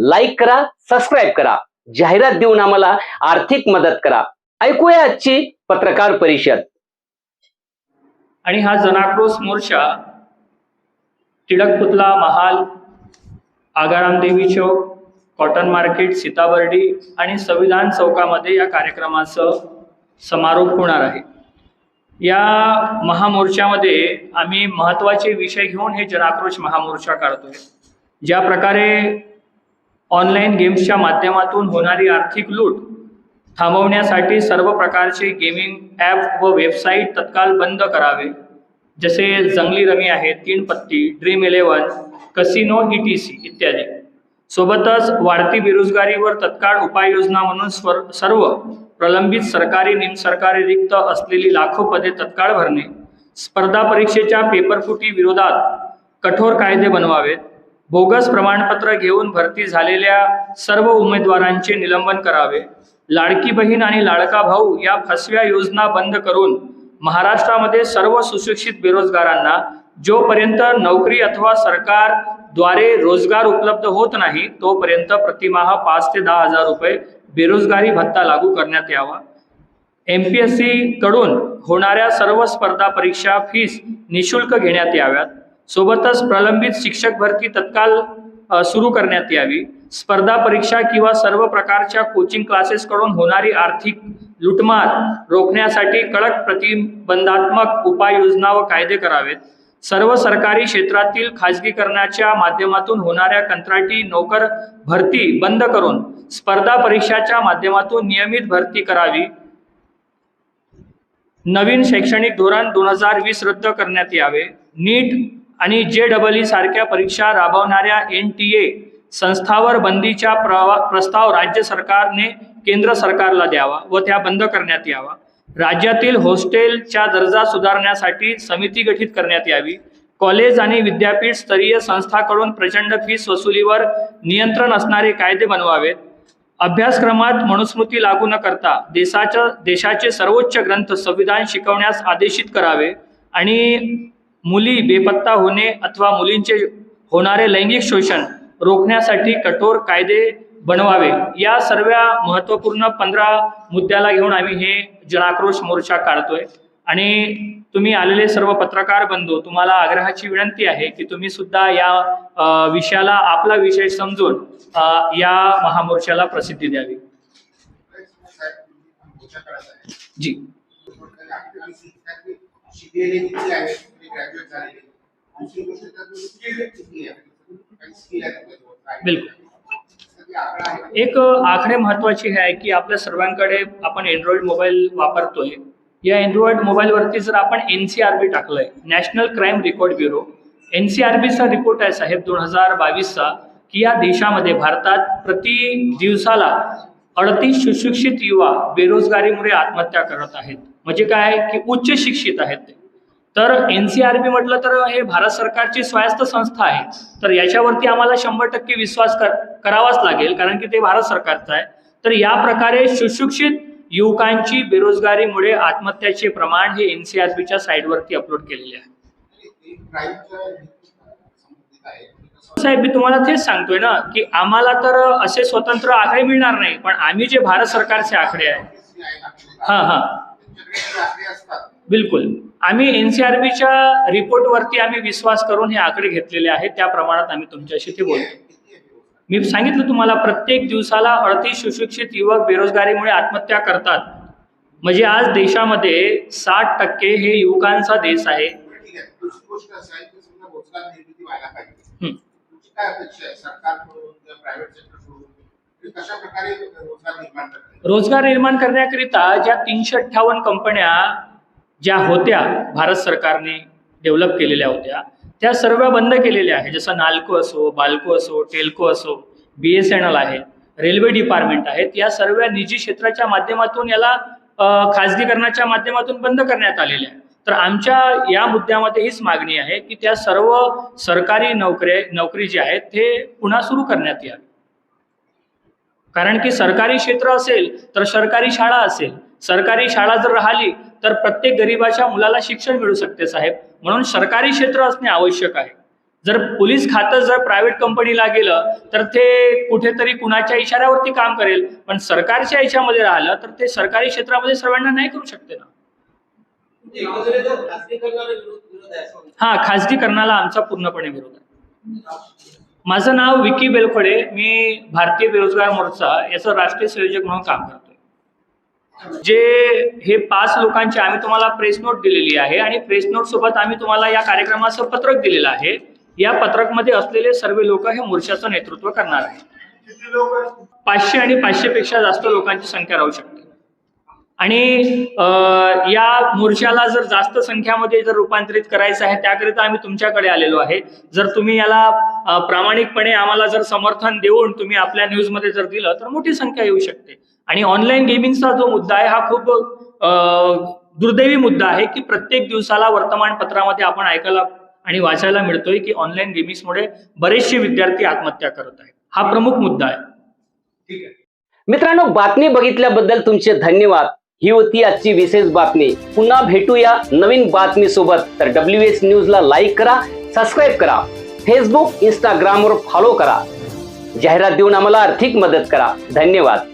Like करा subscribe करा. जाहिरात देऊन आम्हाला आर्थिक मदत करा. ऐकूया आजची पत्रकार परिषद. आणि हा जनाक्रोश मोर्चा टिळक पुतला महाल आगाराम देवी चौक कॉटन मार्केट सीताबर्डी आणि संविधान चौकामध्ये या कार्यक्रमाचं समारोप होणार आहे. या महामोर्चामध्ये आम्ही महत्त्वाचे विषय घेऊन हे जनाक्रोश महामोर्चा काढतोय. ज्या प्रकारे ऑनलाईन गेम्सच्या माध्यमातून होणारी आर्थिक लूट थांबवण्यासाठी सर्व प्रकारचे गेमिंग ॲप व वेबसाईट तत्काळ बंद करावे. जसे जंगली रमी आहे Teen Patti dream eleven casino E T C इत्यादी. सोबतच वाढती बेरोजगारीवर तत्काळ उपाययोजना म्हणून स्वर सर्व प्रलंबित सरकारी निमसरकारी रिक्त असलेली लाखो पदे तत्काळ भरणे. स्पर्धा परीक्षेच्या पेपरफुटी विरोधात कठोर कायदे बनवावेत. बोगस प्रमाणपत्र घेऊन भरती झालेल्या सर्व उमेदवारांचे निलंबन करावे. लाडकी बहीण आणि लाडका भाऊ या फसव्या योजना बंद करून महाराष्ट्रामध्ये सर्व सुशिक्षित बेरोजगारांना जोपर्यंत नोकरी अथवा सरकारद्वारे रोजगार उपलब्ध होत नाही तोपर्यंत प्रतिमाह पाच ते दहा हजार रुपये बेरोजगारी भत्ता लागू करण्यात यावा. एम पी एस सी कडून होणाऱ्या सर्व स्पर्धा परीक्षा फीस निशुल्क घेण्यात याव्यात. सोबतच प्रलंबित शिक्षक भरती तत्काळ सुरू करण्यात यावी. स्पर्धा परीक्षा किंवा सर्व प्रकारच्या कोचिंग क्लासेसकडून होणारी आर्थिक लुटमार रोखण्यासाठी कडक प्रतिबंधात्मक उपाययोजना व कायदे करावेत. सर्व सरकारी क्षेत्रातील खाजगीकरणाच्या माध्यमातून होणाऱ्या कंत्राटी नोकर भरती बंद करून स्पर्धा परीक्षाच्या माध्यमातून नियमित भरती करावी. नवीन शैक्षणिक धोरण दोन हजार वीस रद्द करण्यात यावे. नीट आणि जे डबल ई सारख्या परीक्षा राबवणाऱ्या एन टी ए संस्थावर बंदीच्या प्रवा- प्रस्ताव राज्य सरकारने केंद्र सरकारला द्यावा व त्या बंद करण्यात यावा. राज्यातील हॉस्टेलच्या दर्जा सुधारण्यासाठी समिती गठीत करण्यात यावी. कॉलेज आणि विद्यापीठ स्तरीय संस्थाकडून प्रचंड फीस वसुलीवर नियंत्रण असणारे कायदे बनवावेत. अभ्यासक्रमात मनुस्मृती लागू न करता देशाच्या देशाचे सर्वोच्च ग्रंथ संविधान शिकवण्यास आदेशित करावे आणि मुली बेपत्ता होणे अथवा मुलींचे होणारे लैंगिक शोषण रोखण्यासाठी कठोर कायदे बनवावे. या सर्व महत्त्वपूर्ण पंधरा मुद्द्याला घेऊन आम्ही हे जनाक्रोश मोर्चा काढतोय. आणि तुम्ही आलेले सर्व पत्रकार बंधू तुम्हाला आग्रहाची विनंती आहे की तुम्ही सुद्धा या विषयाला आपला विषय समजून या महामोर्चाला प्रसिद्धी द्यावी. जी. ग्रॅज्युएट झालेले दुसरी गोष्ट त्यात स्किल किती आहे स्किल आहे बिलकुल? एक आकडे महत्वाची हे आहे की आपल्या सर्वांकडे आपण अँड्रॉइड मोबाईल वापरतोय. या अँड्रॉइड मोबाईलवरती जर आपण एन सी आर बी टाकलंय national crime record bureau N C R बीचा रिपोर्ट आहे साहेब दोन हजार बावीसचा की या देशामध्ये भारतात प्रति दिवसाला अडतीस सुशिक्षित युवा बेरोजगारीमुळे आत्महत्या करत आहेत. म्हणजे काय? की उच्च शिक्षित आहेत ते. तर एन सी आर बी म्हटलं तर हे भारत सरकारची स्वायत्त संस्था आहे. तर याच्यावरती आम्हाला शंभर टक्के विश्वास कर करावाच लागेल कारण की ते भारत सरकारचं आहे. तर या प्रकारे सुशिक्षित युवकांची बेरोजगारीमुळे आत्महत्याचे प्रमाण हे एन सी आर बीच्या साईडवरती अपलोड केलेले आहे. साहेब मी तुम्हाला तेच सांगतोय ना की आम्हाला तर असे स्वतंत्र आकडे मिळणार नाही पण आम्ही जे भारत सरकारचे आकडे आहे. हा हा. बिलकुल. आम्ही एन सी आर आम्ही एनसीआरबीच्या रिपोर्टवरती आम्ही विश्वास करून हे आकडे घेतलेले आहेत. त्या प्रमाणात आम्ही तुमच्याशी ते बोलतो मी सांगितलं तुम्हाला प्रत्येक दिवसाला अडतीस सुशिक्षित युवक बेरोजगारीमुळे आत्महत्या करतात. म्हणजे आज देशामध्ये साठ टक्के हे युवकांचा देश आहे. रोजगार निर्माण रोजगार निर्माण करण्याकरिता ज्या तीनशे अठ्ठावन्न कंपन्या ज्या होत्या भारत सरकारने डेव्हलप केलेल्या होत्या त्या सर्व बंद केलेल्या आहे जसं नाल्को असो बाल्को असो टेल्को असो बी एस एन एल आहे रेल्वे डिपार्टमेंट आहेत या सर्व निजी क्षेत्राच्या माध्यमातून याला खाजगीकरणाच्या माध्यमातून बंद करण्यात आलेल्या आहे तर आमच्या या मुद्द्यामध्ये हीच मागणी आहे की त्या सर्व सरकारी नोकऱ्या नोकरी जी आहेत ते पुन्हा सुरू करण्यात यावी. कारण की सरकारी क्षेत्र असेल तर सरकारी शाळा असेल सरकारी शाळा जर राहिली तर प्रत्येक गरीबाच्या मुलाला शिक्षण मिळू शकते साहेब. म्हणून सरकारी क्षेत्र असणे आवश्यक आहे. जर पोलीस खातं जर प्रायव्हेट कंपनीला गेलं तर ते कुठेतरी कुणाच्या इशाऱ्यावरती काम करेल. पण सरकारच्या याच्यामध्ये राहिलं तर ते सरकारी क्षेत्रामध्ये सर्वांना नाही करू शकते ना. हा खासगीकरणाला आमचा पूर्णपणे विरोध आहे. माझं नाव विकी बेलखोडे मी भारतीय बेरोजगार मोर्चा याचं राष्ट्रीय संयोजक म्हणून काम करतो. जे हे पाच लोकांची आम्ही तुम्हाला प्रेस नोट दिलेली आहे आणि प्रेस नोट सोबत आम्ही तुम्हाला या कार्यक्रमाचं पत्रक दिलेलं आहे. या पत्रकमध्ये असलेले सर्व लोक हे मोर्चाचं नेतृत्व करणार आहे पाचशे आणि पाचशे पेक्षा जास्त लोकांची संख्या राहू शकते. आणि या मोर्चाला जर जास्त संख्यामध्ये जर रूपांतरित करायचं आहे त्याकरिता आम्ही तुमच्याकडे आलेलो आहे. जर तुम्ही याला प्रामाणिकपणे आम्हाला जर समर्थन देऊन तुम्ही आपल्या न्यूजमध्ये जर दिलं तर मोठी संख्या येऊ शकते. आणि ऑनलाईन गेमिंगचा जो मुद्दा आहे हा खूप दुर्दैवी मुद्दा आहे की प्रत्येक दिवसाला वर्तमानपत्रामध्ये आपण ऐकायला आणि वाचायला मिळतोय की ऑनलाईन गेमिंग्समुळे बरेचसे विद्यार्थी आत्महत्या करत आहेत. हा प्रमुख मुद्दा आहे. ठीक आहे. मित्रांनो बातमी बघितल्याबद्दल तुमचे धन्यवाद. ही होती आजची विशेष बातमी. पुन्हा भेटूया नवीन बातमी सोबत तर डब्ल्यू एस न्यूजला लाईक करा सबस्क्राईब करा. फेसबुक इंस्टाग्रामवर फॉलो करा. जाहिरात देऊन आम्हाला आर्थिक मदत करा. धन्यवाद.